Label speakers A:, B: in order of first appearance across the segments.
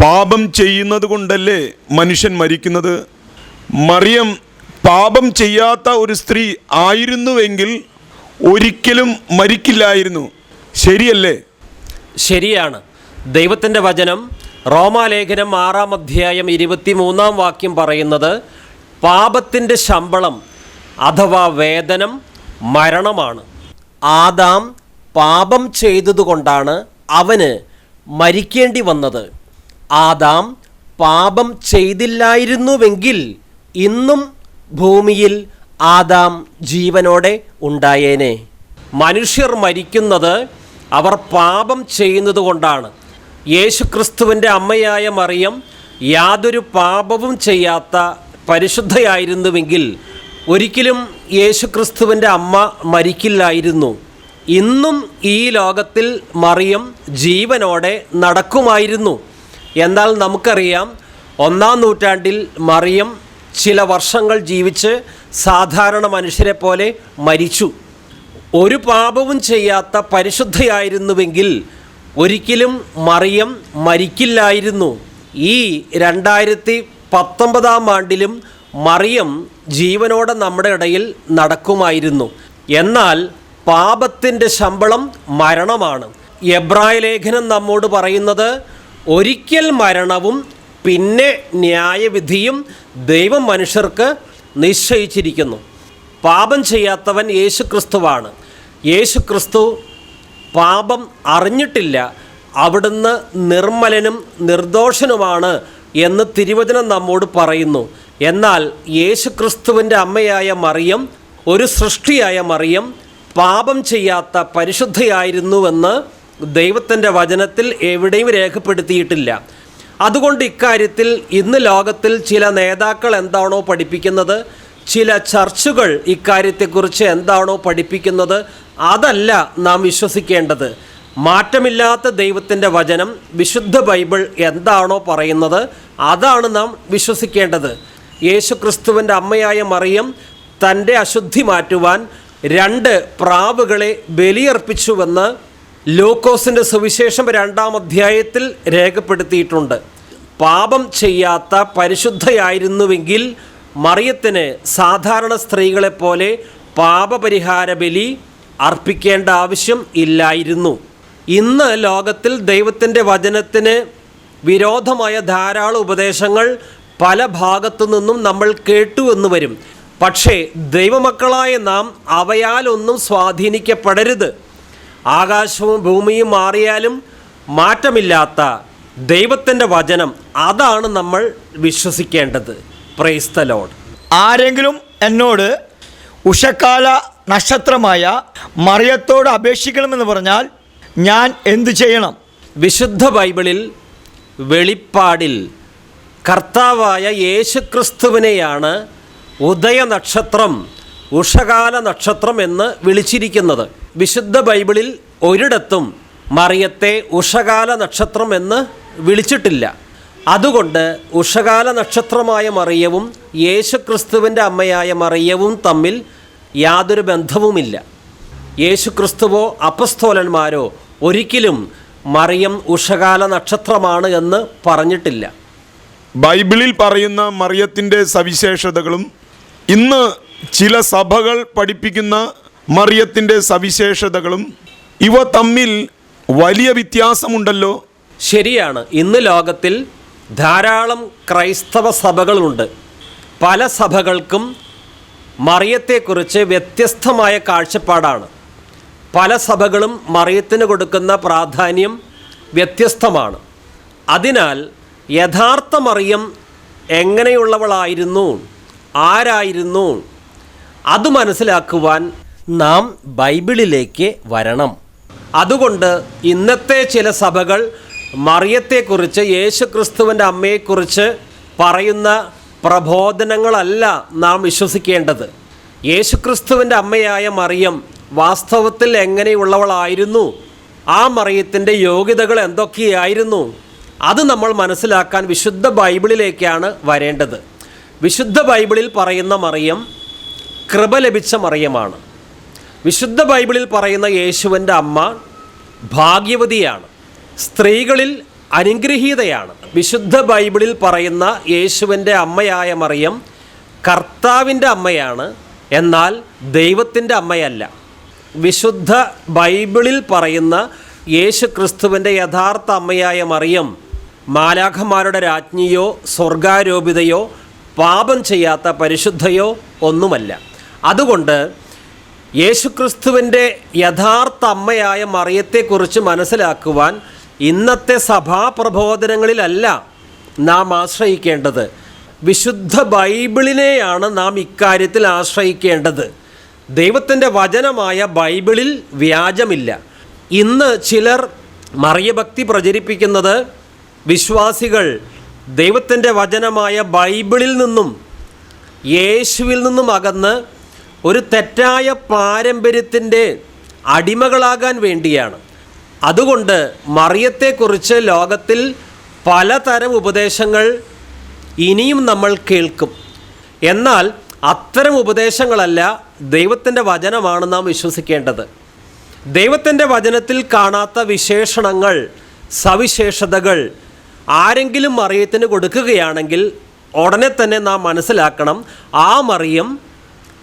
A: പാപം ചെയ്യുന്നത് കൊണ്ടല്ലേ മനുഷ്യൻ മരിക്കുന്നത്? മറിയം പാപം ചെയ്യാത്ത ഒരു സ്ത്രീ ആയിരുന്നുവെങ്കിൽ ഒരിക്കലും മരിക്കില്ലായിരുന്നു. ശരിയല്ലേ?
B: ശരിയാണ്. ദൈവത്തിന്റെ വചനം റോമാലേഖനം ആറാം അധ്യായം ഇരുപത്തിമൂന്നാം വാക്യം പറയുന്നത് പാപത്തിന്റെ ശമ്പളം അഥവാ വേതനം മരണമാണ്. ആദാം പാപം ചെയ്തതുകൊണ്ടാണ് അവന് മരിക്കേണ്ടി വന്നത്. ആദാം പാപം ചെയ്തില്ലായിരുന്നുവെങ്കിൽ ഇന്നും ഭൂമിയിൽ ആദാം ജീവനോടെ ഉണ്ടായേനെ. മനുഷ്യർ മരിക്കുന്നത് അവർ പാപം ചെയ്യുന്നത് കൊണ്ടാണ് യേശുക്രിസ്തുവിന്റെ അമ്മയായ മറിയം യാതൊരു പാപവും ചെയ്യാത്ത പരിശുദ്ധയായിരുന്നുവെങ്കിൽ ഒരിക്കലും യേശുക്രിസ്തുവിന്റെ അമ്മ മരിക്കില്ലായിരുന്നു. ഇന്നും ഈ ലോകത്തിൽ മറിയം ജീവനോടെ നടക്കുമായിരുന്നു. എന്നാൽ നമുക്കറിയാം ഒന്നാം നൂറ്റാണ്ടിൽ മറിയം ചില വർഷങ്ങൾ ജീവിച്ച് സാധാരണ മനുഷ്യരെ പോലെ മരിച്ചു. ഒരു പാപവും ചെയ്യാത്ത പരിശുദ്ധയായിരുന്നുവെങ്കിൽ ഒരിക്കലും മറിയം മരിക്കില്ലായിരുന്നു. ഈ രണ്ടായിരത്തി പത്തൊമ്പതാം ആണ്ടിലും മറിയം ജീവനോടെ നമ്മുടെ ഇടയിൽ നടക്കുമായിരുന്നു. എന്നാൽ പാപത്തിന്റെ ശമ്പളം മരണമാണ്. എബ്രായ ലേഖനം നമ്മോട് പറയുന്നത് ഒരിക്കൽ മരണവും പിന്നെ ന്യായവിധിയും ദൈവം മനുഷ്യർക്ക് നിശ്ചയിച്ചിരിക്കുന്നു. പാപം ചെയ്യാത്തവൻ യേശു ക്രിസ്തുവാണ് യേശു ക്രിസ്തു പാപം അറിഞ്ഞിട്ടില്ല. അവിടുന്ന് നിർമ്മലനും നിർദോഷനുമാണ് എന്ന് തിരുവചനം നമ്മോട് പറയുന്നു. എന്നാൽ യേശു ക്രിസ്തുവിന്റെ അമ്മയായ മറിയം ഒരു സൃഷ്ടിയായ മറിയം പാപം ചെയ്യാത്ത പരിശുദ്ധയായിരുന്നുവെന്ന് ദൈവത്തിന്റെ വചനത്തിൽ എവിടെയും രേഖപ്പെടുത്തിയിട്ടില്ല. അതുകൊണ്ട് ഇക്കാര്യത്തിൽ ഇന്ന് ലോകത്തിൽ ചില നേതാക്കൾ എന്താണോ പഠിപ്പിക്കുന്നത് ചില ചർച്ചുകൾ ഇക്കാര്യത്തെക്കുറിച്ച് എന്താണോ പഠിപ്പിക്കുന്നത് അതല്ല നാം വിശ്വസിക്കേണ്ടത്. മാറ്റമില്ലാത്ത ദൈവത്തിന്റെ വചനം വിശുദ്ധ ബൈബിൾ എന്താണോ പറയുന്നത് അതാണ് നാം വിശ്വസിക്കേണ്ടത്. യേശുക്രിസ്തുവിന്റെ അമ്മയായ മറിയം തന്റെ അശുദ്ധി മാറ്റുവാൻ രണ്ട് പ്രാവുകളെ ബലിയർപ്പിച്ചുവെന്ന് ലൂക്കോസിന്റെ സുവിശേഷം രണ്ടാം അധ്യായത്തിൽ രേഖപ്പെടുത്തിയിട്ടുണ്ട്. പാപം ചെയ്യാത്ത പരിശുദ്ധയായിരുന്നുവെങ്കിൽ മറിയത്തിന് സാധാരണ സ്ത്രീകളെപ്പോലെ പാപപരിഹാര ബലി അർപ്പിക്കേണ്ട ആവശ്യം ഇല്ലായിരുന്നു. ഇന്ന് ലോകത്തിൽ ദൈവത്തിന്റെ വചനത്തിന് വിരോധമായ ധാരാളം ഉപദേശങ്ങൾ പല ഭാഗത്തു നിന്നും നമ്മൾ കേട്ടു എന്ന് വരും. പക്ഷേ ദൈവമക്കളായ നാം അവയാലൊന്നും സ്വാധീനിക്കപ്പെടരുത്. ആകാശവും ഭൂമിയും മാറിയാലും മാറ്റമില്ലാത്ത ദൈവത്തിന്റെ വചനം അതാണ് നമ്മൾ വിശ്വസിക്കേണ്ടത്. പ്രൈസ്ത ലോഡ്
C: ആരെങ്കിലും എന്നോട് ഉഷക്കാല നക്ഷത്രമായ മറിയത്തോട് അപേക്ഷിക്കണമെന്ന് പറഞ്ഞാൽ ഞാൻ എന്തു ചെയ്യണം?
B: വിശുദ്ധ ബൈബിളിൽ വെളിപ്പാടിൽ കർത്താവായ യേശുക്രിസ്തുവിനെയാണ് ഉദയനക്ഷത്രം ഉഷകാല നക്ഷത്രം എന്ന് വിളിച്ചിരിക്കുന്നത്. വിശുദ്ധ ബൈബിളിൽ ഒരിടത്തും മറിയത്തെ ഉഷകാല നക്ഷത്രം എന്ന് വിളിച്ചിട്ടില്ല. അതുകൊണ്ട് ഉഷകാല നക്ഷത്രമായ മറിയവും യേശുക്രിസ്തുവിന്റെ അമ്മയായ മറിയവും തമ്മിൽ യാതൊരു ബന്ധവുമില്ല. യേശുക്രിസ്തുവോ അപ്പസ്തോലന്മാരോ ഒരിക്കലും മറിയം ഉഷകാല നക്ഷത്രമാണ് എന്ന് പറഞ്ഞിട്ടില്ല.
A: ബൈബിളിൽ പറയുന്ന മറിയത്തിന്റെ സവിശേഷതകളും ഇന്ന് ചില സഭകൾ പഠിപ്പിക്കുന്ന മറിയത്തിന്റെ സവിശേഷതകളും ഇവ തമ്മിൽ വലിയ വ്യത്യാസമുണ്ടല്ലോ.
B: ശരിയാണ്. ഇന്ന് ലോകത്തിൽ ധാരാളം ക്രൈസ്തവ സഭകളുണ്ട്. പല സഭകൾക്കും മറിയത്തെക്കുറിച്ച് വ്യത്യസ്തമായ കാഴ്ചപ്പാടാണ്. പല സഭകളും മറിയത്തിന് കൊടുക്കുന്ന പ്രാധാന്യം വ്യത്യസ്തമാണ്. അതിനാൽ യഥാർത്ഥ മറിയം എങ്ങനെയുള്ളവളായിരുന്നു? ആരായിരുന്നു? അത് മനസ്സിലാക്കുവാൻ നാം ബൈബിളിലേക്ക് വരണം. അതുകൊണ്ട് ഇന്നത്തെ ചില സഭകൾ മറിയത്തെക്കുറിച്ച് യേശുക്രിസ്തുവിന്റെ അമ്മയെക്കുറിച്ച് പറയുന്ന പ്രബോധനങ്ങളല്ല നാം വിശ്വസിക്കേണ്ടത്. യേശുക്രിസ്തുവിന്റെ അമ്മയായ മറിയം വാസ്തവത്തിൽ എങ്ങനെയുള്ളവളായിരുന്നു? ആ മറിയത്തിന്റെ യോഗ്യതകൾ എന്തൊക്കെയായിരുന്നു? അത് നമ്മൾ മനസ്സിലാക്കാൻ വിശുദ്ധ ബൈബിളിലേക്കാണ് വരേണ്ടത്. വിശുദ്ധ ബൈബിളിൽ പറയുന്ന മറിയം കൃപ ലഭിച്ച മറിയമാണ്. വിശുദ്ധ ബൈബിളിൽ പറയുന്ന യേശുവിന്റെ അമ്മ ഭാഗ്യവതിയാണ്. സ്ത്രീകളിൽ അനുഗ്രഹീതയാണ്. വിശുദ്ധ ബൈബിളിൽ പറയുന്ന യേശുവിന്റെ അമ്മയായ മറിയം കർത്താവിന്റെ അമ്മയാണ് എന്നാൽ ദൈവത്തിന്റെ അമ്മയല്ല. വിശുദ്ധ ബൈബിളിൽ പറയുന്ന യേശു ക്രിസ്തുവിന്റെ യഥാർത്ഥ അമ്മയായ മറിയം മാലാഖമാരുടെ രാജ്ഞിയോ സ്വർഗാരോപിതയോ പാപം ചെയ്യാത്ത പരിശുദ്ധയോ ഒന്നുമല്ല. അതുകൊണ്ട് യേശുക്രിസ്തുവിന്റെ യഥാർത്ഥ അമ്മയായ മറിയത്തെക്കുറിച്ച് മനസ്സിലാക്കുവാൻ ഇന്നത്തെ സഭാപ്രബോധനങ്ങളിലല്ല നാം ആശ്രയിക്കേണ്ടത്. വിശുദ്ധ ബൈബിളിനെയാണ് നാം ഇക്കാര്യത്തിൽ ആശ്രയിക്കേണ്ടത്. ദൈവത്തിന്റെ വചനമായ ബൈബിളിൽ വ്യാജമില്ല. ഇന്ന് ചിലർ മറിയഭക്തി പ്രചരിപ്പിക്കുന്നത് വിശ്വാസികൾ ദൈവത്തിന്റെ വചനമായ ബൈബിളിൽ നിന്നും യേശുവിൽ നിന്നും അകന്ന് ഒരു തെറ്റായ പാരമ്പര്യത്തിന്റെ അടിമകളാകാൻ വേണ്ടിയാണ്. അതുകൊണ്ട് മറിയത്തെക്കുറിച്ച് ലോകത്തിൽ പലതരം ഉപദേശങ്ങൾ ഇനിയും നമ്മൾ കേൾക്കും. എന്നാൽ അത്തരം ഉപദേശങ്ങളല്ല ദൈവത്തിന്റെ വചനമാണ് നാം വിശ്വസിക്കേണ്ടത്. ദൈവത്തിന്റെ വചനത്തിൽ കാണാത്ത വിശേഷണങ്ങൾ സവിശേഷതകൾ ആരെങ്കിലും മറിയത്തിന് കൊടുക്കുകയാണെങ്കിൽ ഉടനെ തന്നെ നാം മനസ്സിലാക്കണം ആ മറിയം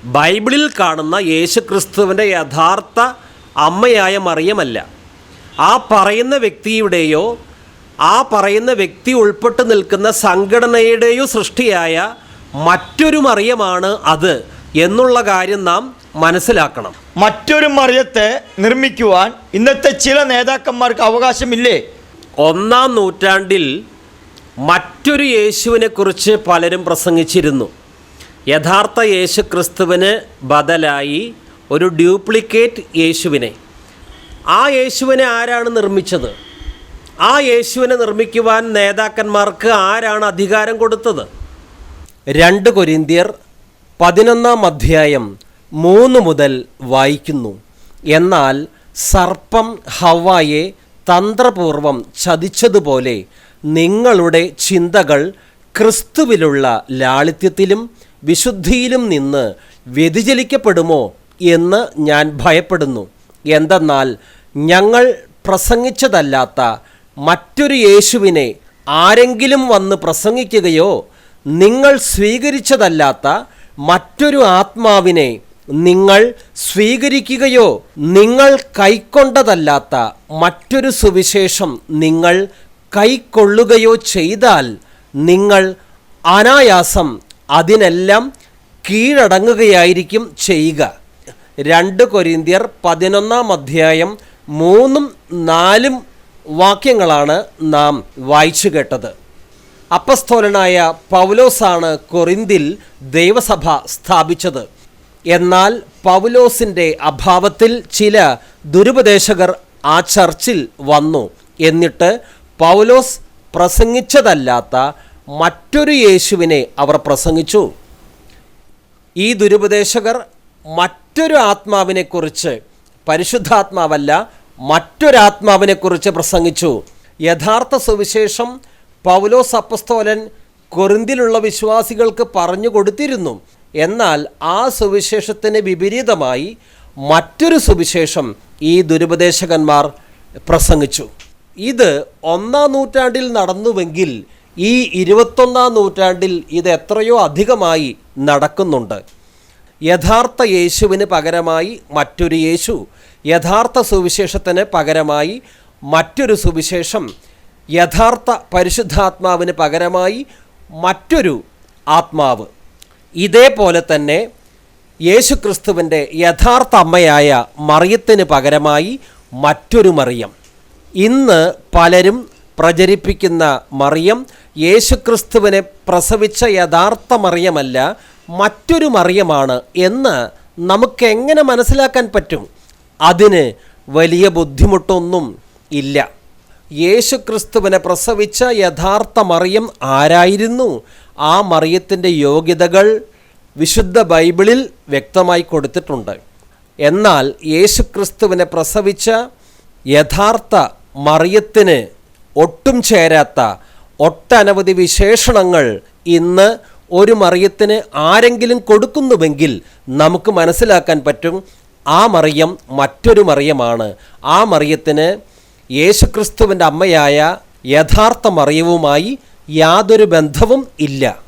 B: ബൈബിളിൽ കാണുന്ന യേശു ക്രിസ്തുവിന്റെ യഥാർത്ഥ അമ്മയായ മറിയമല്ല. ആ പറയുന്ന വ്യക്തിയുടെയോ ആ പറയുന്ന വ്യക്തി ഉൾപ്പെട്ട് നിൽക്കുന്ന സംഘടനയുടെയോ സൃഷ്ടിയായ മറ്റൊരു മറിയമാണ് അത് എന്നുള്ള കാര്യം നാം മനസ്സിലാക്കണം.
C: മറ്റൊരു മറിയത്തെ നിർമ്മിക്കുവാൻ ഇന്നത്തെ ചില നേതാക്കന്മാർക്ക് അവകാശമില്ലേ?
B: ഒന്നാം നൂറ്റാണ്ടിൽ മറ്റൊരു യേശുവിനെക്കുറിച്ച് പലരും പ്രസംഗിച്ചിരുന്നു. യഥാർത്ഥ യേശു ക്രിസ്തുവിന് ബദലായി ഒരു ഡ്യൂപ്ലിക്കേറ്റ് യേശുവിനെ. ആ യേശുവിനെ ആരാണ് നിർമ്മിച്ചത്? ആ യേശുവിനെ നിർമ്മിക്കുവാൻ നേതാക്കന്മാർക്ക് ആരാണ് അധികാരം കൊടുത്തത്? രണ്ട് കൊരിന്തിയർ പതിനൊന്നാം അധ്യായം മൂന്ന് മുതൽ വായിക്കുന്നു. എന്നാൽ സർപ്പം ഹവ്വായെ തന്ത്രപൂർവം ചതിച്ചതുപോലെ നിങ്ങളുടെ ചിന്തകൾ ക്രിസ്തുവിലുള്ള ലാളിത്യത്തിലും വിശുദ്ധിയിലും നിന്ന് വ്യതിചലിക്കപ്പെടുമോ എന്ന് ഞാൻ ഭയപ്പെടുന്നു. എന്തെന്നാൽ ഞങ്ങൾ പ്രസംഗിച്ചതല്ലാത്ത മറ്റൊരു യേശുവിനെ ആരെങ്കിലും വന്ന് പ്രസംഗിക്കുകയോ നിങ്ങൾ സ്വീകരിച്ചതല്ലാത്ത മറ്റൊരു ആത്മാവിനെ നിങ്ങൾ സ്വീകരിക്കുകയോ നിങ്ങൾ കൈക്കൊണ്ടതല്ലാത്ത മറ്റൊരു സുവിശേഷം നിങ്ങൾ കൈക്കൊള്ളുകയോ ചെയ്താൽ നിങ്ങൾ അനായാസം അതിനെല്ലാം കീഴടങ്ങുകയായിരിക്കും ചെയ്യുക. രണ്ട് കൊരിന്തിയർ പതിനൊന്നാം അധ്യായം മൂന്നും നാലും വാക്യങ്ങളാണ് നാം വായിച്ചു കേട്ടത്. അപ്പസ്തോലനായ പൗലോസാണ് കൊറിന്തിൽ ദൈവസഭ സ്ഥാപിച്ചത്. എന്നാൽ പൗലോസിന്റെ അഭാവത്തിൽ ചില ദുരുപദേശകർ ആ ചർച്ചിൽ വന്നു. എന്നിട്ട് പൗലോസ് പ്രസംഗിച്ചതല്ലാത്ത മറ്റൊരു യേശുവിനെ അവർ പ്രസംഗിച്ചു. ഈ ദുരുപദേശകർ മറ്റൊരു ആത്മാവിനെക്കുറിച്ച് പരിശുദ്ധാത്മാവല്ല മറ്റൊരാത്മാവിനെക്കുറിച്ച് പ്രസംഗിച്ചു. യഥാർത്ഥ സുവിശേഷം പൗലോസ് അപ്പസ്തോലൻ കൊറിന്തിലുള്ള വിശ്വാസികൾക്ക് പറഞ്ഞു കൊടുത്തിരുന്നു. എന്നാൽ ആ സുവിശേഷത്തിന് വിപരീതമായി മറ്റൊരു സുവിശേഷം ഈ ദുരുപദേശകന്മാർ പ്രസംഗിച്ചു. ഇത് ഒന്നാം നൂറ്റാണ്ടിൽ നടന്നുവെങ്കിൽ ഈ ഇരുപത്തൊന്നാം നൂറ്റാണ്ടിൽ ഇത് എത്രയോ അധികമായി നടക്കുന്നുണ്ട്. യഥാർത്ഥ യേശുവിന് പകരമായി മറ്റൊരു യേശു യഥാർത്ഥ സുവിശേഷത്തിന് പകരമായി മറ്റൊരു സുവിശേഷം യഥാർത്ഥ പരിശുദ്ധാത്മാവിന് പകരമായി മറ്റൊരു ആത്മാവ്. ഇതേപോലെ തന്നെ യേശുക്രിസ്തുവിന്റെ യഥാർത്ഥ അമ്മയായ മറിയത്തിന് പകരമായി മറ്റൊരു മറിയം. ഇന്ന് പലരും പ്രചരിപ്പിക്കുന്ന മറിയം യേശുക്രിസ്തുവിനെ പ്രസവിച്ച യഥാർത്ഥ മറിയമല്ല മറ്റൊരു മറിയമാണ് എന്ന് നമുക്ക് എങ്ങനെ മനസ്സിലാക്കാൻ പറ്റും? അതിന് വലിയ ബുദ്ധിമുട്ടൊന്നും ഇല്ല. യേശുക്രിസ്തുവിനെ പ്രസവിച്ച യഥാർത്ഥ മറിയം ആരായിരുന്നു? ആ മറിയത്തിന്റെ യോഗ്യതകൾ വിശുദ്ധ ബൈബിളിൽ വ്യക്തമായി കൊടുത്തിട്ടുണ്ട്. എന്നാൽ യേശുക്രിസ്തുവിനെ പ്രസവിച്ച യഥാർത്ഥ മറിയത്തിന് ഒട്ടും ചേരാത്ത ഒട്ടനവധി വിശേഷണങ്ങൾ ഇന്ന് ഒരു മറിയത്തിന് ആരെങ്കിലും കൊടുക്കുന്നുവെങ്കിൽ നമുക്ക് മനസ്സിലാക്കാൻ പറ്റും ആ മറിയം മറ്റൊരു മറിയമാണ്. ആ മറിയത്തിന് യേശുക്രിസ്തുവിന്റെ അമ്മയായ യഥാർത്ഥ മറിയവുമായി യാതൊരു ബന്ധവും ഇല്ല.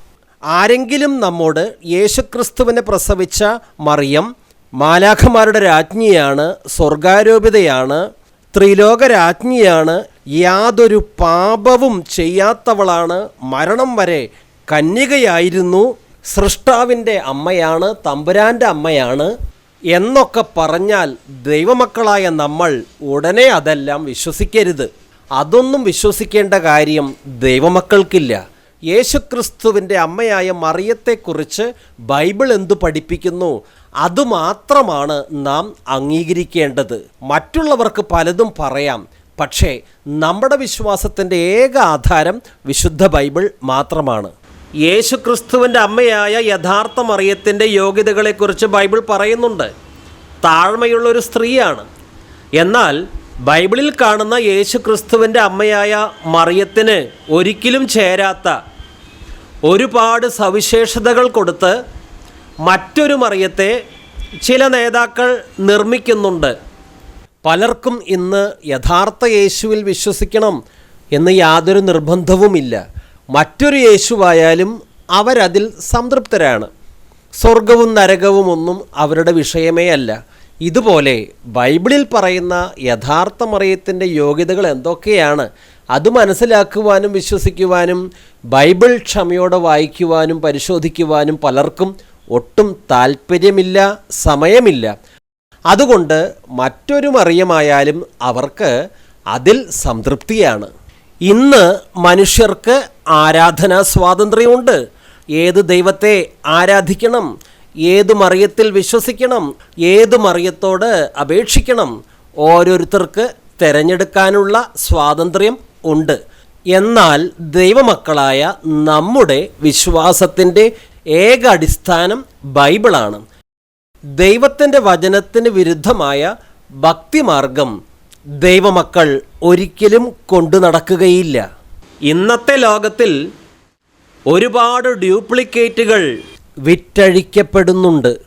B: ആരെങ്കിലും നമ്മോട് യേശുക്രിസ്തുവിനെ പ്രസവിച്ച മറിയം മാലാഖമാരുടെ രാജ്ഞിയാണ് സ്വർഗാരോപിതയാണ് ത്രിലോക രാജ്ഞിയാണ് യാതൊരു പാപവും ചെയ്യാത്തവളാണ് മരണം വരെ കന്യകയായിരുന്നു സൃഷ്ടാവിന്റെ അമ്മയാണ് തമ്പുരാന്റെ അമ്മയാണ് എന്നൊക്കെ പറഞ്ഞാൽ ദൈവമക്കളായ നമ്മൾ ഉടനെ അതെല്ലാം വിശ്വസിക്കരുത്. അതൊന്നും വിശ്വസിക്കേണ്ട കാര്യം ദൈവമക്കൾക്കില്ല. യേശുക്രിസ്തുവിന്റെ അമ്മയായ മറിയത്തെക്കുറിച്ച് ബൈബിൾ എന്തു പഠിപ്പിക്കുന്നു? അതുമാത്രമാണ് നാം അംഗീകരിക്കേണ്ടത്. മറ്റുള്ളവർക്ക് പലതും പറയാം. പക്ഷേ നമ്മുടെ വിശ്വാസത്തിന്റെ ഏക ആധാരം വിശുദ്ധ ബൈബിൾ മാത്രമാണ്. യേശുക്രിസ്തുവിന്റെ അമ്മയായ യഥാർത്ഥ മറിയത്തിന്റെ യോഗ്യതകളെക്കുറിച്ച് ബൈബിൾ പറയുന്നുണ്ട്. താഴ്മയുള്ള ഒരു സ്ത്രീയാണ്. എന്നാൽ ബൈബിളിൽ കാണുന്ന യേശുക്രിസ്തുവിന്റെ അമ്മയായ മറിയത്തിന് ഒരിക്കലും ചേരാത്ത ഒരുപാട് സവിശേഷതകൾ കൊടുത്ത് മറ്റൊരു മറിയത്തെ ചില നേതാക്കൾ നിർമ്മിക്കുന്നുണ്ട്. പലർക്കും ഇന്ന് യഥാർത്ഥ യേശുവിൽ വിശ്വസിക്കണം എന്ന് യാതൊരു നിർബന്ധവുമില്ല. മറ്റൊരു യേശുവായാലും അവരതിൽ സംതൃപ്തരാണ്. സ്വർഗവും നരകവും ഒന്നും അവരുടെ വിഷയമേ അല്ല. ഇതുപോലെ ബൈബിളിൽ പറയുന്ന യഥാർത്ഥ മറിയത്തിന്റെ യോഗ്യതകൾ എന്തൊക്കെയാണ്? അത് മനസ്സിലാക്കുവാനും വിശ്വസിക്കുവാനും ബൈബിൾ ക്ഷമയോടെ വായിക്കുവാനും പരിശോധിക്കുവാനും പലർക്കും ഒട്ടും താല്പര്യമില്ല സമയമില്ല. അതുകൊണ്ട് മറ്റൊരു മറിയമായാലും അവർക്ക് അതിൽ സംതൃപ്തിയാണ്. ഇന്ന് മനുഷ്യർക്ക് ആരാധനാ സ്വാതന്ത്ര്യമുണ്ട്. ഏത് ദൈവത്തെ ആരാധിക്കണം? ഏത് മറിയത്തിൽ വിശ്വസിക്കണം ഏത് മറിയത്തോട് അപേക്ഷിക്കണം. ഓരോരുത്തർക്ക് തിരഞ്ഞെടുക്കാനുള്ള സ്വാതന്ത്ര്യം ഉണ്ട്. എന്നാൽ ദൈവമക്കളായ നമ്മുടെ വിശ്വാസത്തിന്റെ ഏക അടിസ്ഥാനം ബൈബിളാണ്. ദൈവത്തിന്റെ വചനത്തിന് വിരുദ്ധമായ ഭക്തിമാർഗം ദൈവമക്കൾ ഒരിക്കലും കൊണ്ടു നടക്കുകയില്ല. ഇന്നത്തെ ലോകത്തിൽ ഒരുപാട് ഡ്യൂപ്ലിക്കേറ്റുകൾ വിറ്റഴിക്കപ്പെടുന്നുണ്ട്.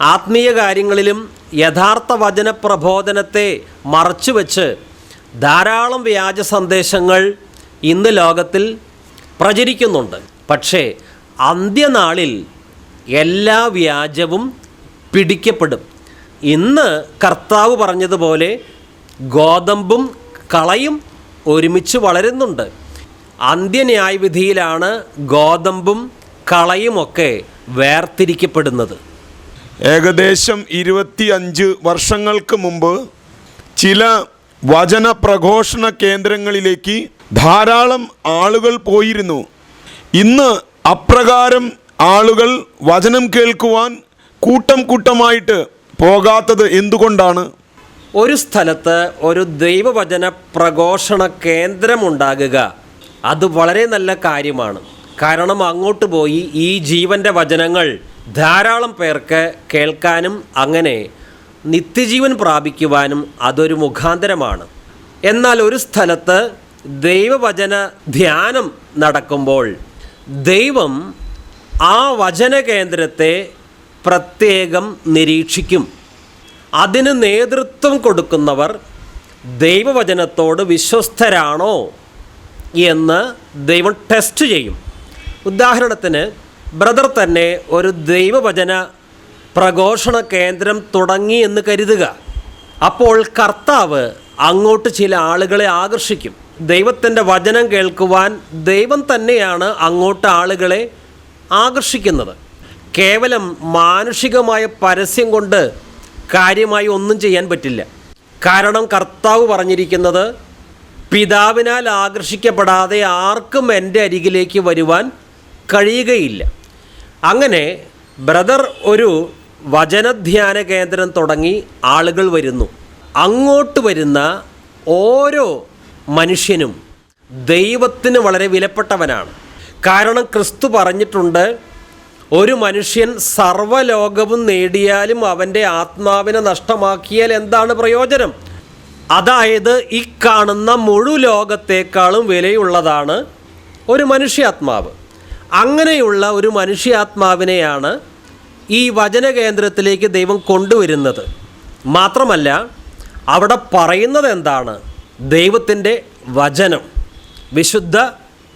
B: ആത്മീയ കാര്യങ്ങളിലും യഥാർത്ഥ വചന പ്രബോധനത്തെ മറച്ചുവെച്ച് ധാരാളം വ്യാജ സന്ദേശങ്ങൾ ഇന്ന് ലോകത്തിൽ പ്രചരിക്കുന്നുണ്ട്. പക്ഷേ അന്ത്യനാളിൽ എല്ലാ വ്യാജവും പിടിക്കപ്പെടും. ഇന്ന് കർത്താവ് പറഞ്ഞതുപോലെ ഗോതമ്പും കളയും ഒരുമിച്ച് വളരുന്നുണ്ട്. അന്ത്യന്യായവിധിയിലാണ് ഗോതമ്പും കളയുമൊക്കെ വേർതിരിക്കപ്പെടുന്നത്.
A: ഏകദേശം ഇരുപത്തിയഞ്ച് വർഷങ്ങൾക്ക് മുമ്പ് ചില വചന പ്രഘോഷണ കേന്ദ്രങ്ങളിലേക്ക് ധാരാളം ആളുകൾ പോയിരുന്നു. ഇന്ന് അപ്രകാരം ആളുകൾ വചനം കേൾക്കുവാൻ കൂട്ടം കൂട്ടമായിട്ട് പോകാത്തത് എന്തുകൊണ്ടാണ്?
B: ഒരു സ്ഥലത്ത് ഒരു ദൈവവചന പ്രഘോഷണ കേന്ദ്രമുണ്ടാകുക അത് വളരെ നല്ല കാര്യമാണ്. കാരണം അങ്ങോട്ട് പോയി ഈ ജീവന്റെ വചനങ്ങൾ ധാരാളം പേർക്ക് കേൾക്കാനും അങ്ങനെ നിത്യജീവൻ പ്രാപിക്കുവാനും അതൊരു മുഖാന്തരമാണ്. എന്നാൽ ഒരു സ്ഥലത്ത് ദൈവവചന ധ്യാനം നടക്കുമ്പോൾ ദൈവം ആ വചന കേന്ദ്രത്തെ പ്രത്യേകം നിരീക്ഷിക്കും. അതിന് നേതൃത്വം കൊടുക്കുന്നവർ ദൈവവചനത്തോട് വിശ്വസ്തരാണോ എന്ന് ദൈവം ടെസ്റ്റ് ചെയ്യും. ഉദാഹരണത്തിന് ബ്രദർ തന്നെ ഒരു ദൈവവചന പ്രഘോഷണ കേന്ദ്രം തുടങ്ങി എന്ന് കരുതുക. അപ്പോൾ കർത്താവ് അങ്ങോട്ട് ചില ആളുകളെ ആകർഷിക്കും. ദൈവത്തിന്റെ വചനം കേൾക്കുവാൻ ദൈവം തന്നെയാണ് അങ്ങോട്ട് ആളുകളെ ആകർഷിക്കുന്നത്. കേവലം മാനുഷികമായ പരസ്യം കൊണ്ട് കാര്യമായി ഒന്നും ചെയ്യാൻ പറ്റില്ല. കാരണം കർത്താവ് പറഞ്ഞിരിക്കുന്നത് പിതാവിനാൽ ആകർഷിക്കപ്പെടാതെ ആർക്കും എന്റെ അരികിലേക്ക് വരുവാൻ കഴിയുകയില്ല. അങ്ങനെ ബ്രദർ ഒരു വചനധ്യാന കേന്ദ്രം തുടങ്ങി ആളുകൾ വരുന്നു. അങ്ങോട്ട് വരുന്ന ഓരോ മനുഷ്യനും ദൈവത്തിന് വളരെ വിലപ്പെട്ടവനാണ്. കാരണം ക്രിസ്തു പറഞ്ഞിട്ടുണ്ട് ഒരു മനുഷ്യൻ സർവലോകവും നേടിയാലും അവന്റെ ആത്മാവിനെ നഷ്ടമാക്കിയാൽ എന്താണ് പ്രയോജനം? അതായത് ഈ കാണുന്ന മുഴു ലോകത്തേക്കാളും വിലയുള്ളതാണ് ഒരു മനുഷ്യാത്മാവ്. അങ്ങനെയുള്ള ഒരു മനുഷ്യാത്മാവിനെയാണ് ഈ വചന കേന്ദ്രത്തിലേക്ക് ദൈവം കൊണ്ടുവരുന്നത്. മാത്രമല്ല അവിടെ പറയുന്നത് എന്താണ് ദൈവത്തിന്റെ വചനം. വിശുദ്ധ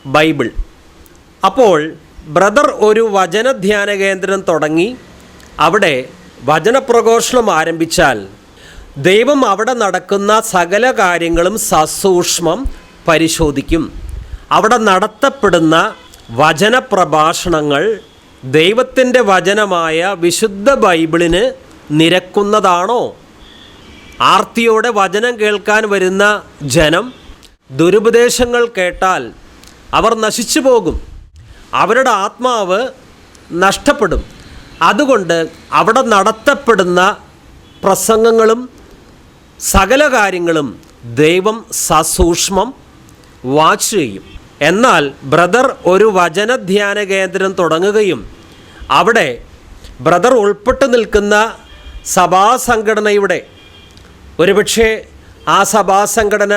B: ബൈബിൾ. അപ്പോൾ ബ്രദർ ഒരു വചനധ്യാന കേന്ദ്രം തുടങ്ങി. അവിടെ വചനപ്രഘോഷണം ആരംഭിച്ചാൽ ദൈവം അവിടെ നടക്കുന്ന സകല കാര്യങ്ങളും സസൂക്ഷ്മം പരിശോധിക്കും. അവിടെ നടത്തപ്പെടുന്ന വചനപ്രഭാഷണങ്ങൾ ദൈവത്തിന്റെ വചനമായ വിശുദ്ധ ബൈബിളിന് നിരക്കുന്നതാണോ? ആർത്തിയോടെ വചനം കേൾക്കാൻ വരുന്ന ജനം ദുരുപദേശങ്ങൾ കേട്ടാൽ അവർ നശിച്ചു പോകും. അവരുടെ ആത്മാവ് നഷ്ടപ്പെടും. അതുകൊണ്ട് അവിടെ നടത്തപ്പെടുന്ന പ്രസംഗങ്ങളും സകല കാര്യങ്ങളും ദൈവം സസൂക്ഷ്മം വാച്ച് ചെയ്യും. എന്നാൽ ബ്രദർ ഒരു വചനധ്യാന കേന്ദ്രം തുടങ്ങുകയും അവിടെ ബ്രദർ ഉൾപ്പെട്ടു നിൽക്കുന്ന സഭാ സംഘടനയുടെ ഒരുപക്ഷെ ആ സഭാ സംഘടന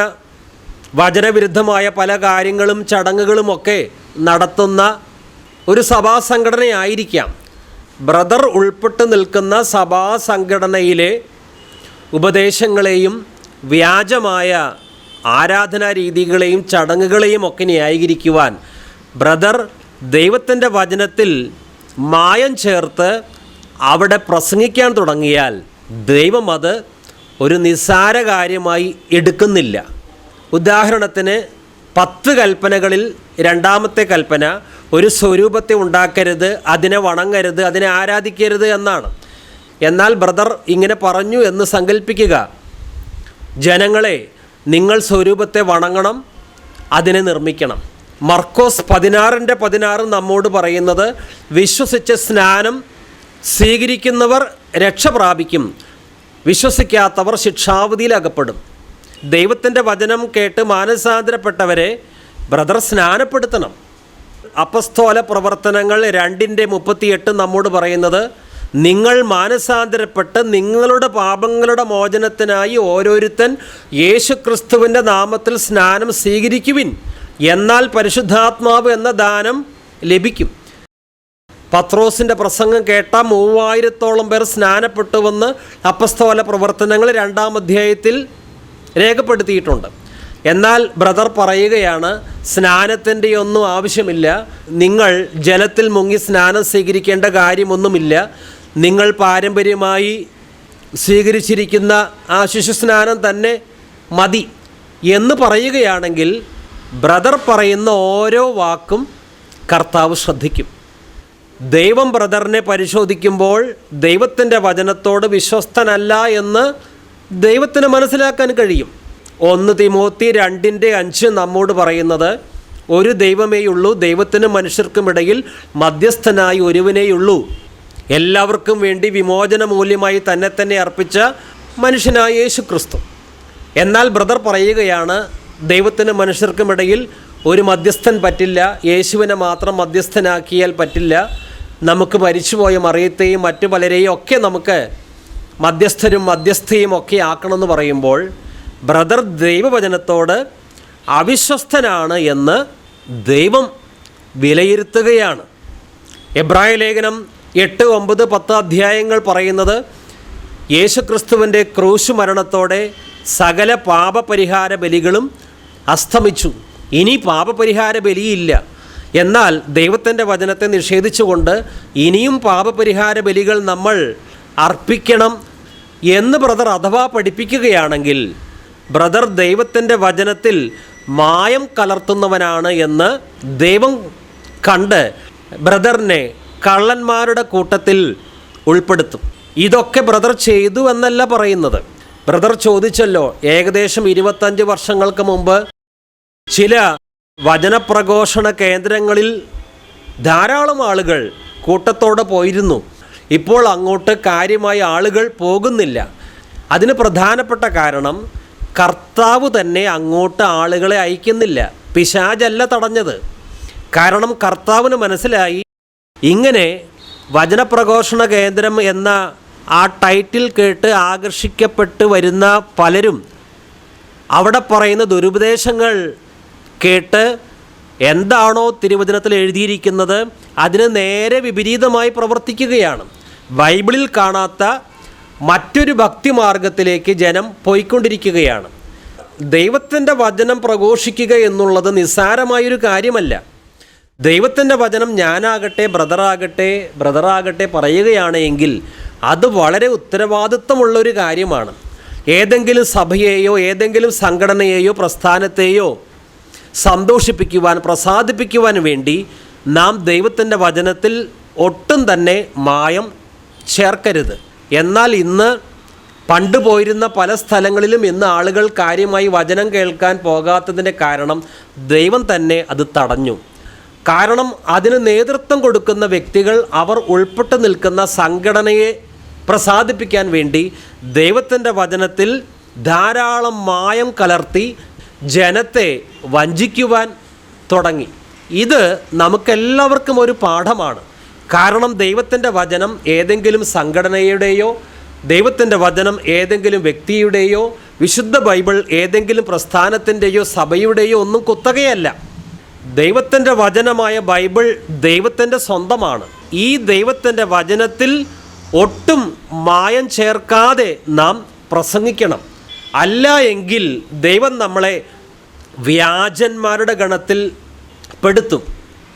B: വചനവിരുദ്ധമായ പല കാര്യങ്ങളും ചടങ്ങുകളുമൊക്കെ നടത്തുന്ന ഒരു സഭാ സംഘടനയായിരിക്കാം. ബ്രദർ ഉൾപ്പെട്ടു നിൽക്കുന്ന സഭാ സംഘടനയിലെ ഉപദേശങ്ങളെയും വ്യാജമായ ആരാധനാ രീതികളെയും ചടങ്ങുകളെയും ഒക്കെ ന്യായീകരിക്കുവാൻ ബ്രദർ ദൈവത്തിന്റെ വചനത്തിൽ മായം ചേർത്ത് അവിടെ പ്രസംഗിക്കാൻ തുടങ്ങിയാൽ ദൈവം അത് ഒരു നിസ്സാര കാര്യമായി എടുക്കുന്നില്ല. ഉദാഹരണത്തിന് പത്ത് കൽപ്പനകളിൽ രണ്ടാമത്തെ കൽപ്പന ഒരു സ്വരൂപത്തെ ഉണ്ടാക്കരുത് അതിനെ വണങ്ങരുത് അതിനെ ആരാധിക്കരുത് എന്നാണ്. എന്നാൽ ബ്രദർ ഇങ്ങനെ പറഞ്ഞു എന്ന് സങ്കല്പിക്കുക ജനങ്ങളെ നിങ്ങൾ സ്വരൂപത്തെ വണങ്ങണം അതിനെ നിർമ്മിക്കണം. മർക്കോസ് പതിനാറിന്റെ പതിനാറ് നമ്മോട് പറയുന്നത് വിശ്വസിച്ച് സ്നാനം സ്വീകരിക്കുന്നവർ രക്ഷ പ്രാപിക്കും വിശ്വസിക്കാത്തവർ ശിക്ഷാവധിയിലകപ്പെടും ദൈവത്തിന്റെ വചനം കേട്ട് മാനസാന്തരപ്പെട്ടവരെ ബ്രദർ സ്നാനപ്പെടുത്തണം. അപസ്തോല പ്രവർത്തനങ്ങൾ രണ്ടിന്റെ മുപ്പത്തിയെട്ട് നമ്മോട് പറയുന്നത് നിങ്ങൾ മാനസാന്തരപ്പെട്ട് നിങ്ങളുടെ പാപങ്ങളുടെ മോചനത്തിനായി ഓരോരുത്തൻ യേശുക്രിസ്തുവിന്റെ നാമത്തിൽ സ്നാനം സ്വീകരിക്കുവിൻ. എന്നാൽ പരിശുദ്ധാത്മാവ് എന്ന ദാനം ലഭിക്കും. പത്രോസിന്റെ പ്രസംഗം കേട്ട മൂവായിരത്തോളം പേർ സ്നാനപ്പെട്ടുവെന്ന് അപ്പസ്തോല പ്രവർത്തനങ്ങൾ രണ്ടാം അധ്യായത്തിൽ രേഖപ്പെടുത്തിയിട്ടുണ്ട്. എന്നാൽ ബ്രദർ പറയുകയാണ് സ്നാനത്തിന്റെ ഒന്നും ആവശ്യമില്ല. നിങ്ങൾ ജലത്തിൽ മുങ്ങി സ്നാനം സ്വീകരിക്കേണ്ട കാര്യമൊന്നുമില്ല. നിങ്ങൾ പാരമ്പര്യമായി സ്വീകരിച്ചിരിക്കുന്ന ആ ശിശുസ്നാനം തന്നെ മതി എന്ന് പറയുകയാണെങ്കിൽ ബ്രദർ പറയുന്ന ഓരോ വാക്കും കർത്താവ് ശ്രദ്ധിക്കും. ദൈവം ബ്രദറിനെ പരിശോധിക്കുമ്പോൾ ദൈവത്തിന്റെ വചനത്തോട് വിശ്വസ്തനല്ല എന്ന് ദൈവത്തിന് മനസ്സിലാക്കാൻ കഴിയും. ഒന്ന് തിമോത്തി രണ്ടിന്റെ അഞ്ച് നമ്മോട് പറയുന്നത് ഒരു ദൈവമേയുള്ളൂ ദൈവത്തിനും മനുഷ്യർക്കുമിടയിൽ മധ്യസ്ഥനായി ഒരുവനേയുള്ളൂ. എല്ലാവർക്കും വേണ്ടി വിമോചന മൂല്യമായി തന്നെ തന്നെ അർപ്പിച്ച മനുഷ്യനായ യേശു ക്രിസ്തു എന്നാൽ ബ്രദർ പറയുകയാണ് ദൈവത്തിനും മനുഷ്യർക്കുമിടയിൽ ഒരു മധ്യസ്ഥൻ പറ്റില്ല യേശുവിനെ മാത്രം മധ്യസ്ഥനാക്കിയാൽ പറ്റില്ല. നമുക്ക് മരിച്ചുപോയ മറിയത്തെയും മറ്റു പലരെയും ഒക്കെ നമുക്ക് മധ്യസ്ഥരും മധ്യസ്ഥയും ഒക്കെ ആക്കണമെന്ന് പറയുമ്പോൾ ബ്രദർ ദൈവവചനത്തോട് അവിശ്വസ്തനാണ് എന്ന് ദൈവം വിലയിരുത്തുകയാണ്. എബ്രായ ലേഖനം എട്ട് ഒമ്പത് പത്ത് അധ്യായങ്ങൾ പറയുന്നത് യേശുക്രിസ്തുവിന്റെ ക്രൂശ് മരണത്തോടെ സകല പാപപരിഹാര ബലികളും അസ്തമിച്ചു. ഇനി പാപപരിഹാര ബലിയില്ല. എന്നാൽ ദൈവത്തിന്റെ വചനത്തെ നിഷേധിച്ചുകൊണ്ട് ഇനിയും പാപപരിഹാര ബലികൾ നമ്മൾ അർപ്പിക്കണം എന്ന് ബ്രദർ അഥവാ പഠിപ്പിക്കുകയാണെങ്കിൽ ബ്രദർ ദൈവത്തിന്റെ വചനത്തിൽ മായം കലർത്തുന്നവനാണ് എന്ന് ദൈവം കണ്ട് ബ്രദറിനെ കള്ളന്മാരുടെ കൂട്ടത്തിൽ ഉൾപ്പെടുത്തും. ഇതൊക്കെ ബ്രദർ ചെയ്തു എന്നല്ല പറയുന്നത്. ബ്രദർ ചോദിച്ചല്ലോ ഏകദേശം ഇരുപത്തഞ്ച് വർഷങ്ങൾക്ക് മുമ്പ് ചില വചനപ്രഘോഷണ കേന്ദ്രങ്ങളിൽ ധാരാളം ആളുകൾ കൂട്ടത്തോടെ പോയിരുന്നു. ഇപ്പോൾ അങ്ങോട്ട് കാര്യമായ ആളുകൾ പോകുന്നില്ല. അതിന് പ്രധാനപ്പെട്ട കാരണം കർത്താവ് തന്നെ അങ്ങോട്ട് ആളുകളെ അയക്കുന്നില്ല. പിശാചല്ല തടഞ്ഞത്. കാരണം കർത്താവിന് മനസ്സിലായി ഇങ്ങനെ വചനപ്രഘോഷണ കേന്ദ്രം എന്ന ആ ടൈറ്റിൽ കേട്ട് ആകർഷിക്കപ്പെട്ട് വരുന്ന പലരും അവിടെ പറയുന്ന ദുരുപദേശങ്ങൾ കേട്ട് എന്താണോ തിരുവചനത്തിൽ എഴുതിയിരിക്കുന്നത് അതിന് നേരെ വിപരീതമായി പ്രവർത്തിക്കുകയാണ്. ബൈബിളിൽ കാണാത്ത മറ്റൊരു ഭക്തിമാർഗത്തിലേക്ക് ജനം പോയിക്കൊണ്ടിരിക്കുകയാണ്. ദൈവത്തിന്റെ വചനം പ്രഘോഷിക്കുക എന്നുള്ളത് നിസ്സാരമായൊരു കാര്യമല്ല. ദൈവത്തിന്റെ വചനം ഞാനാകട്ടെ ബ്രദറാകട്ടെ ബ്രദറാകട്ടെ പറയുകയാണ് എങ്കിൽ അത് വളരെ ഉത്തരവാദിത്വമുള്ളൊരു കാര്യമാണ്. ഏതെങ്കിലും സഭയെയോ ഏതെങ്കിലും സംഘടനയെയോ പ്രസ്ഥാനത്തെയോ സന്തോഷിപ്പിക്കുവാൻ പ്രസാദിപ്പിക്കുവാൻ വേണ്ടി നാം ദൈവത്തിന്റെ വചനത്തിൽ ഒട്ടും തന്നെ മായം ചേർക്കരുത്. എന്നാൽ ഇന്ന് പണ്ട് പോയിരുന്ന പല സ്ഥലങ്ങളിലും ഇന്ന് ആളുകൾ കാര്യമായി വചനം കേൾക്കാൻ പോകാത്തതിന്റെ കാരണം ദൈവം തന്നെ അത് തടഞ്ഞു. കാരണം അതിന് നേതൃത്വം കൊടുക്കുന്ന വ്യക്തികൾ അവർ ഉൾപ്പെട്ടു നിൽക്കുന്ന സംഘടനയെ പ്രസാദിപ്പിക്കാൻ വേണ്ടി ദൈവത്തിന്റെ വചനത്തിൽ ധാരാളം മായം കലർത്തി ജനത്തെ വഞ്ചിക്കുവാൻ തുടങ്ങി. ഇത് നമുക്കെല്ലാവർക്കും ഒരു പാഠമാണ്. കാരണം ദൈവത്തിന്റെ വചനം ഏതെങ്കിലും സംഘടനയുടെയോ ദൈവത്തിന്റെ വചനം ഏതെങ്കിലും വ്യക്തിയുടെയോ വിശുദ്ധ ബൈബിൾ ഏതെങ്കിലും പ്രസ്ഥാനത്തിന്റെയോ സഭയുടെയോ ഒന്നും കുത്തകയല്ല. ദൈവത്തിന്റെ വചനമായ ബൈബിൾ ദൈവത്തിന്റെ സ്വന്തമാണ്. ഈ ദൈവത്തിന്റെ വചനത്തിൽ ഒട്ടും മായം ചേർക്കാതെ നാം പ്രസംഗിക്കണം. അല്ല എങ്കിൽ ദൈവം നമ്മളെ വ്യാജന്മാരുടെ ഗണത്തിൽ പെടുത്തും.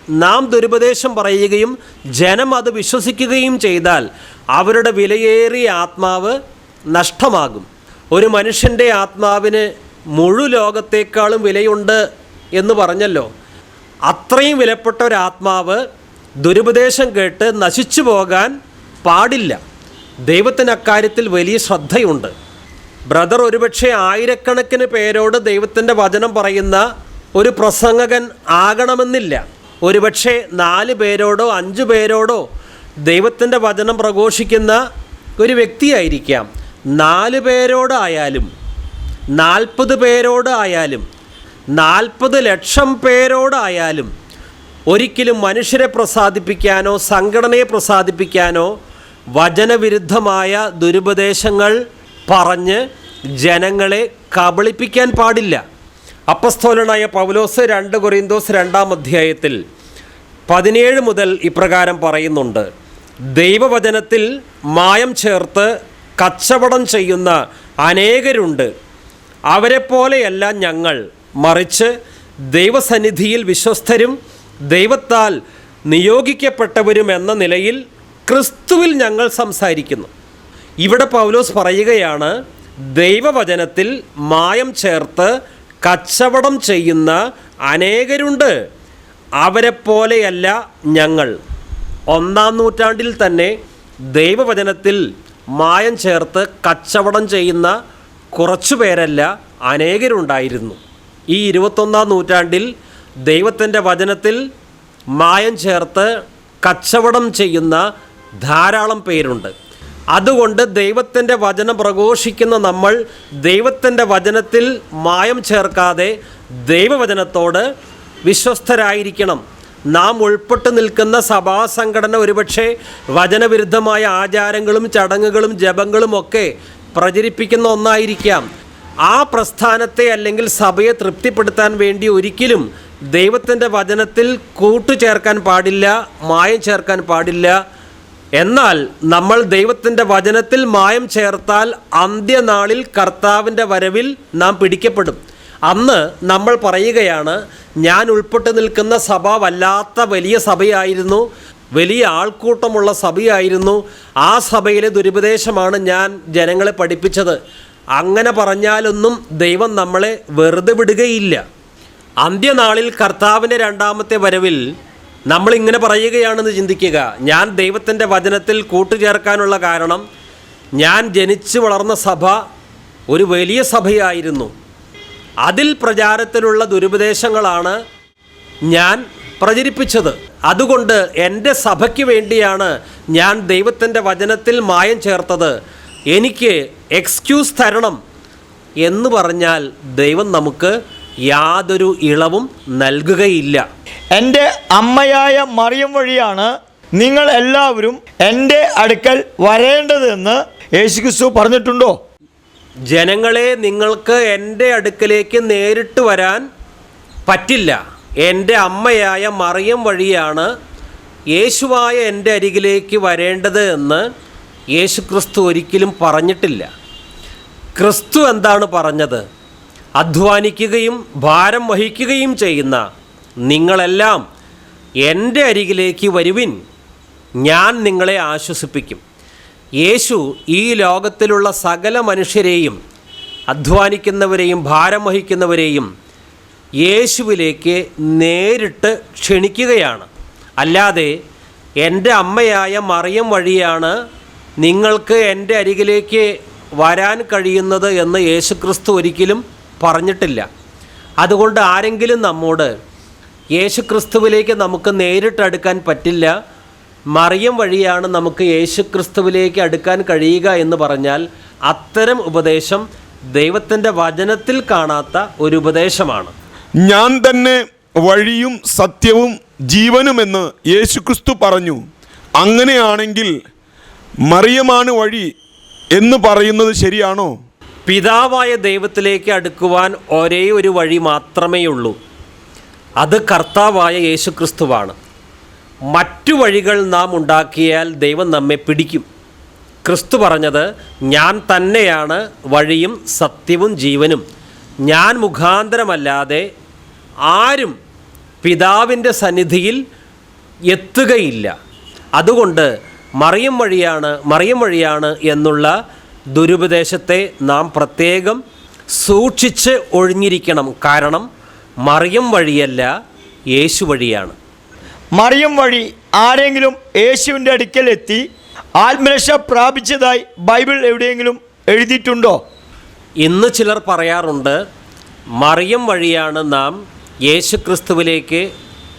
B: നാം ദുരുപദേശം പറയുകയും ജനം അത് വിശ്വസിക്കുകയും ചെയ്താൽ അവരുടെ വിലയേറിയ ആത്മാവ് നഷ്ടമാകും. ഒരു മനുഷ്യന്റെ ആത്മാവിന് മുഴു ലോകത്തേക്കാളും വിലയുണ്ട് എന്ന് പറഞ്ഞല്ലോ. അത്രയും വിലപ്പെട്ട ഒരു ആത്മാവ് ദുരുപദേശം കേട്ട് നശിച്ചു പോകാൻ പാടില്ല. ദൈവത്തിന് അക്കാര്യത്തിൽ വലിയ ശ്രദ്ധയുണ്ട്. ബ്രദർ ഒരുപക്ഷെ ആയിരക്കണക്കിന് പേരോട് ദൈവത്തിന്റെ വചനം പറയുന്ന ഒരു പ്രസംഗകൻ ആകണമെന്നില്ല. ഒരുപക്ഷെ നാല് പേരോടോ അഞ്ച് പേരോടോ ദൈവത്തിന്റെ വചനം പ്രഘോഷിക്കുന്ന ഒരു വ്യക്തിയായിരിക്കാം. നാല് പേരോടായാലും നാൽപ്പത് പേരോട് ആയാലും നാൽപ്പത് ലക്ഷം പേരോടായാലും ഒരിക്കലും മനുഷ്യരെ പ്രസാദിപ്പിക്കാനോ സംഘടനയെ പ്രസാദിപ്പിക്കാനോ വചനവിരുദ്ധമായ ദുരുപദേശങ്ങൾ പറഞ്ഞ് ജനങ്ങളെ കബളിപ്പിക്കാൻ പാടില്ല. അപ്പസ്തോലനായ പൗലോസ് രണ്ട് കൊറിന്തോസ് രണ്ടാം അധ്യായത്തിൽ പതിനേഴ് മുതൽ ഇപ്രകാരം പറയുന്നുണ്ട്. ദൈവവചനത്തിൽ മായം ചേർത്ത് കച്ചവടം ചെയ്യുന്ന അനേകരുണ്ട്. അവരെപ്പോലെയല്ല ഞങ്ങൾ. മറിച്ച് ദൈവസന്നിധിയിൽ വിശ്വസ്തരും ദൈവത്താൽ നിയോഗിക്കപ്പെട്ടവരും എന്ന നിലയിൽ ക്രിസ്തുവിൽ ഞങ്ങൾ സംസാരിക്കുന്നു. ഇവിടെ പൗലോസ് പറയുകയാണ് ദൈവവചനത്തിൽ മായം ചേർത്ത് കച്ചവടം ചെയ്യുന്ന അനേകരുണ്ട്. അവരെപ്പോലെയല്ല ഞങ്ങൾ. ഒന്നാം നൂറ്റാണ്ടിൽ തന്നെ ദൈവവചനത്തിൽ മായം ചേർത്ത് കച്ചവടം ചെയ്യുന്ന കുറച്ചു പേരല്ല അനേകരുണ്ടായിരുന്നു. ഈ ഇരുപത്തൊന്നാം നൂറ്റാണ്ടിൽ ദൈവത്തിന്റെ വചനത്തിൽ മായം ചേർത്ത് കച്ചവടം ചെയ്യുന്ന ധാരാളം പേരുണ്ട്. അതുകൊണ്ട് ദൈവത്തിന്റെ വചനം പ്രഘോഷിക്കുന്ന നമ്മൾ ദൈവത്തിന്റെ വചനത്തിൽ മായം ചേർക്കാതെ ദൈവവചനത്തോട് വിശ്വസ്തരായിരിക്കണം. നാം ഉൾപ്പെട്ടു നിൽക്കുന്ന സഭാ സംഘടന ഒരുപക്ഷെ വചനവിരുദ്ധമായ ആചാരങ്ങളും ചടങ്ങുകളും ജപങ്ങളും ഒക്കെ പ്രചരിപ്പിക്കുന്ന ഒന്നായിരിക്കാം. ആ പ്രസ്ഥാനത്തെ അല്ലെങ്കിൽ സഭയെ തൃപ്തിപ്പെടുത്താൻ വേണ്ടി ഒരിക്കലും ദൈവത്തിന്റെ വചനത്തിൽ കൂട്ടുചേർക്കാൻ പാടില്ല മായം ചേർക്കാൻ പാടില്ല. എന്നാൽ നമ്മൾ ദൈവത്തിന്റെ വചനത്തിൽ മായം ചേർത്താൽ അന്ത്യനാളിൽ കർത്താവിന്റെ വരവിൽ നാം പിടിക്കപ്പെടും. അന്ന് നമ്മൾ പറയുകയാണ് ഞാൻ ഉൾപ്പെട്ട് നിൽക്കുന്ന സഭ വല്ലാത്ത വലിയ സഭയായിരുന്നു വലിയ ആൾക്കൂട്ടമുള്ള സഭയായിരുന്നു ആ സഭയിലെ ദുരുപദേശമാണ് ഞാൻ ജനങ്ങളെ പഠിപ്പിച്ചത്. അങ്ങനെ പറഞ്ഞാലൊന്നും ദൈവം നമ്മളെ വെറുതെ വിടുകയില്ല. അന്ത്യനാളിൽ കർത്താവിന്റെ രണ്ടാമത്തെ വരവിൽ നമ്മളിങ്ങനെ പറയുകയാണെന്ന് ചിന്തിക്കുക. ഞാൻ ദൈവത്തിന്റെ വചനത്തിൽ കൂട്ടുചേർക്കാനുള്ള കാരണം ഞാൻ ജനിച്ചു വളർന്ന സഭ ഒരു വലിയ സഭയായിരുന്നു. അതിൽ പ്രചാരത്തിലുള്ള ദുരുപദേശങ്ങളാണ് ഞാൻ പ്രചരിപ്പിച്ചത്. അതുകൊണ്ട് എന്റെ സഭയ്ക്ക് വേണ്ടിയാണ് ഞാൻ ദൈവത്തിന്റെ വചനത്തിൽ മായം ചേർത്തത്. എനിക്ക് എക്സ്ക്യൂസ് തരണം എന്ന് പറഞ്ഞാൽ ദൈവം നമുക്ക് യാതൊരു ഇളവും നൽകുകയില്ല.
C: എന്റെ അമ്മയായ മറിയം വഴിയാണ് നിങ്ങൾ എല്ലാവരും എന്റെ അടുക്കൽ വരേണ്ടതെന്ന് യേശുക്രിസ്തു പറഞ്ഞിട്ടുണ്ടോ?
B: ജനങ്ങളെ നിങ്ങൾക്ക് എന്റെ അടുക്കലേക്ക് നേരിട്ട് വരാൻ പറ്റില്ല. എന്റെ അമ്മയായ മറിയം വഴിയാണ് യേശുവായ എന്റെ അരികിലേക്ക് വരേണ്ടത് എന്ന് യേശു ക്രിസ്തു ഒരിക്കലും പറഞ്ഞിട്ടില്ല. ക്രിസ്തു എന്താണ് പറഞ്ഞത്? അധ്വാനിക്കുകയും ഭാരം വഹിക്കുകയും ചെയ്യുന്ന നിങ്ങളെല്ലാം എന്റെ അരികിലേക്ക് വരുവിൻ. ഞാൻ നിങ്ങളെ ആശ്വസിപ്പിക്കും. യേശു ഈ ലോകത്തിലുള്ള സകല മനുഷ്യരെയും അധ്വാനിക്കുന്നവരെയും ഭാരം വഹിക്കുന്നവരെയും യേശുവിലേക്ക് നേരിട്ട് ക്ഷണിക്കുകയാണ്. അല്ലാതെ എന്റെ അമ്മയായ മറിയം വഴിയാണ് നിങ്ങൾക്ക് എന്റെ അരികിലേക്ക് വരാൻ കഴിയുന്നത് എന്ന് യേശുക്രിസ്തു ഒരിക്കലും പറഞ്ഞിട്ടില്ല. അതുകൊണ്ട് ആരെങ്കിലും നമ്മോട് യേശുക്രിസ്തുവിലേക്ക് നമുക്ക് നേരിട്ട് അടുക്കാൻ പറ്റില്ല മറിയം വഴിയാണ് നമുക്ക് യേശുക്രിസ്തുവിലേക്ക് അടുക്കാൻ കഴിയുക എന്ന് പറഞ്ഞാൽ അത്തരം ഉപദേശം ദൈവത്തിന്റെ വചനത്തിൽ കാണാത്ത ഒരു ഉപദേശമാണ്.
A: ഞാൻ തന്നെ വഴിയും സത്യവും ജീവനുമെന്ന് യേശുക്രിസ്തു പറഞ്ഞു. അങ്ങനെയാണെങ്കിൽ മറിയമാണ് വഴി എന്ന് പറയുന്നത് ശരിയാണോ?
B: പിതാവായ ദൈവത്തിലേക്ക് അടുക്കുവാൻ ഒരേ ഒരു വഴി മാത്രമേ ഉള്ളൂ. അത് കർത്താവായ യേശുക്രിസ്തുവാണ്. മറ്റു വഴികൾ നാം ഉണ്ടാക്കിയാൽ ദൈവം നമ്മെ പിടിക്കും. ക്രിസ്തു പറഞ്ഞത് ഞാൻ തന്നെയാണ് വഴിയും സത്യവും ജീവനും. ഞാൻ മുഖാന്തരമല്ലാതെ ആരും പിതാവിന്റെ സന്നിധിയിൽ എത്തുകയില്ല. അതുകൊണ്ട് മറിയം വഴിയാണ് മറിയം വഴിയാണ് എന്നുള്ള ദുരുപദേശത്തെ നാം പ്രത്യേകം സൂക്ഷിച്ച് ഒഴിഞ്ഞിരിക്കണം. കാരണം മറിയം വഴിയല്ല യേശു വഴിയാണ്.
C: മറിയം വഴി ആരെങ്കിലും യേശുവിന്റെ അടുക്കൽ എത്തി ആത്മരക്ഷ പ്രാപിച്ചതായി ബൈബിൾ എവിടെയെങ്കിലും എഴുതിയിട്ടുണ്ടോ?
B: ഇന്ന് ചിലർ പറയാറുണ്ട് മറിയം വഴിയാണ് നാം യേശുക്രിസ്തുവിലേക്ക്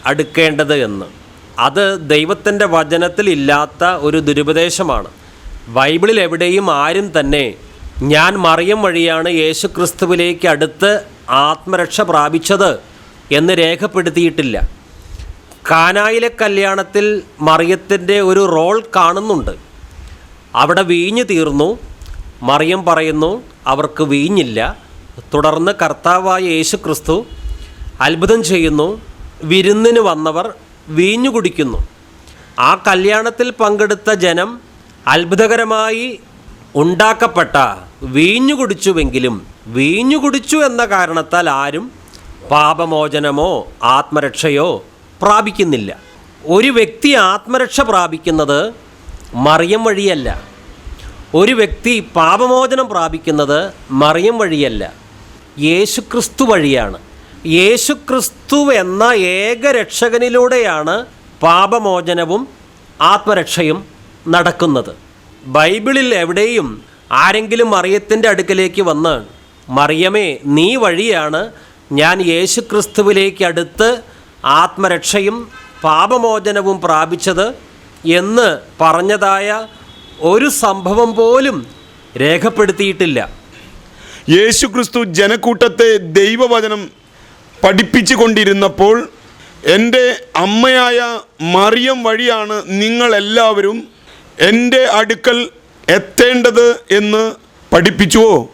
B: അടുക്കേണ്ടത് എന്ന്. അത് ദൈവത്തിന്റെ വചനത്തിൽ ഇല്ലാത്ത ഒരു ദുരുപദേശമാണ്. ബൈബിളിൽ എവിടെയും ആരും തന്നെ ഞാൻ മറിയം വഴിയാണ് യേശു ക്രിസ്തുവിലേക്ക് അടുത്ത് ആത്മരക്ഷ പ്രാപിച്ചത് എന്ന് രേഖപ്പെടുത്തിയിട്ടില്ല. കാനായിലെ കല്യാണത്തിൽ മറിയത്തിന്റെ ഒരു റോൾ കാണുന്നുണ്ട്. അവിടെ വീഞ്ഞു തീർന്നു. മറിയം പറയുന്നു അവർക്ക് വീഞ്ഞില്ല. തുടർന്ന് കർത്താവായ യേശു ക്രിസ്തു അത്ഭുതം ചെയ്യുന്നു. വിരുന്നിന് വന്നവർ വീഞ്ഞു കുടിക്കുന്നു. ആ കല്യാണത്തിൽ പങ്കെടുത്ത ജനം അത്ഭുതകരമായി ഉണ്ടാക്കപ്പെട്ട വീഞ്ഞു കുടിച്ചുവെങ്കിലും വീഞ്ഞു കുടിച്ചു എന്ന കാരണത്താൽ ആരും പാപമോചനമോ ആത്മരക്ഷയോ പ്രാപിക്കുന്നില്ല. ഒരു വ്യക്തി ആത്മരക്ഷ പ്രാപിക്കുന്നത് മറിയം വഴിയല്ല. ഒരു വ്യക്തി പാപമോചനം പ്രാപിക്കുന്നത് മറിയം വഴിയല്ല. യേശുക്രിസ്തു വഴിയാണ്. യേശുക്രിസ്തു എന്ന ഏക രക്ഷകനിലൂടെയാണ് പാപമോചനവും ആത്മരക്ഷയും നടക്കുന്നത്. ബൈബിളിൽ എവിടെയും ആരെങ്കിലും മറിയത്തിന്റെ അടുക്കലേക്ക് വന്ന് മറിയമേ നീ വഴിയാണ് ഞാൻ യേശുക്രിസ്തുവിലേക്ക് അടുത്ത് ആത്മരക്ഷയും പാപമോചനവും പ്രാപിച്ചത് എന്ന് പറഞ്ഞതായ ഒരു സംഭവം പോലും രേഖപ്പെടുത്തിയിട്ടില്ല.
A: യേശുക്രിസ്തു ജനക്കൂട്ടത്തെ ദൈവവചനം പഠിപ്പിച്ചു കൊണ്ടിരുന്നപ്പോൾ എന്റെ അമ്മയായ മറിയം വഴിയാണ് നിങ്ങളെല്ലാവരും എന്റെ അടുക്കൽ എത്തേണ്ടത് എന്ന് പഠിപ്പിച്ചുവോ?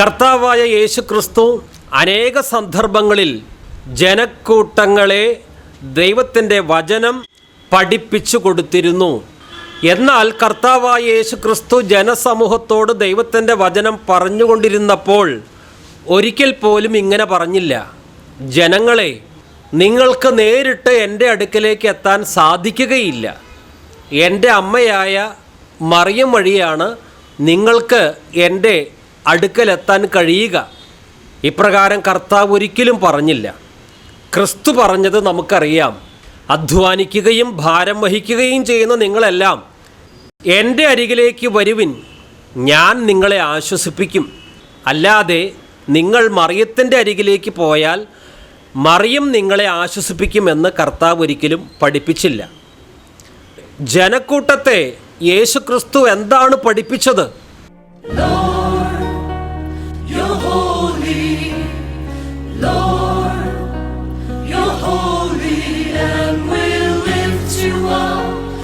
B: കർത്താവായ യേശു ക്രിസ്തു അനേക സന്ദർഭങ്ങളിൽ ജനക്കൂട്ടങ്ങളെ ദൈവത്തിന്റെ വചനം പഠിപ്പിച്ചു കൊടുത്തിരുന്നു. എന്നാൽ കർത്താവായ യേശു ക്രിസ്തു ജനസമൂഹത്തോട് ദൈവത്തിന്റെ വചനം പറഞ്ഞുകൊണ്ടിരുന്നപ്പോൾ ഒരിക്കൽ പോലും ഇങ്ങനെ പറഞ്ഞില്ല. ജനങ്ങളെ നിങ്ങൾക്ക് നേരിട്ട് എന്റെ അടുക്കലേക്ക് എത്താൻ സാധിക്കുകയില്ല. എന്റെ അമ്മയായ മറിയം വഴിയാണ് നിങ്ങൾക്ക് എന്റെ അടുക്കലെത്താൻ കഴിയുക. ഇപ്രകാരം കർത്താവ് ഒരിക്കലും പറഞ്ഞില്ല. ക്രിസ്തു പറഞ്ഞത് നമുക്കറിയാം. അധ്വാനിക്കുകയും ഭാരം വഹിക്കുകയും ചെയ്യുന്ന നിങ്ങളെല്ലാം എന്റെ അരികിലേക്ക് വരുവിൻ. ഞാൻ നിങ്ങളെ ആശ്വസിപ്പിക്കും. അല്ലാതെ നിങ്ങൾ മറിയത്തിന്റെ അരികിലേക്ക് പോയാൽ മറിയം നിങ്ങളെ ആശ്വസിപ്പിക്കുമെന്ന് കർത്താവ് ഒരിക്കലും പഠിപ്പിച്ചില്ല. ജനക്കൂട്ടത്തെ യേശുക്രിസ്തു എന്താണ് പഠിപ്പിച്ചത്?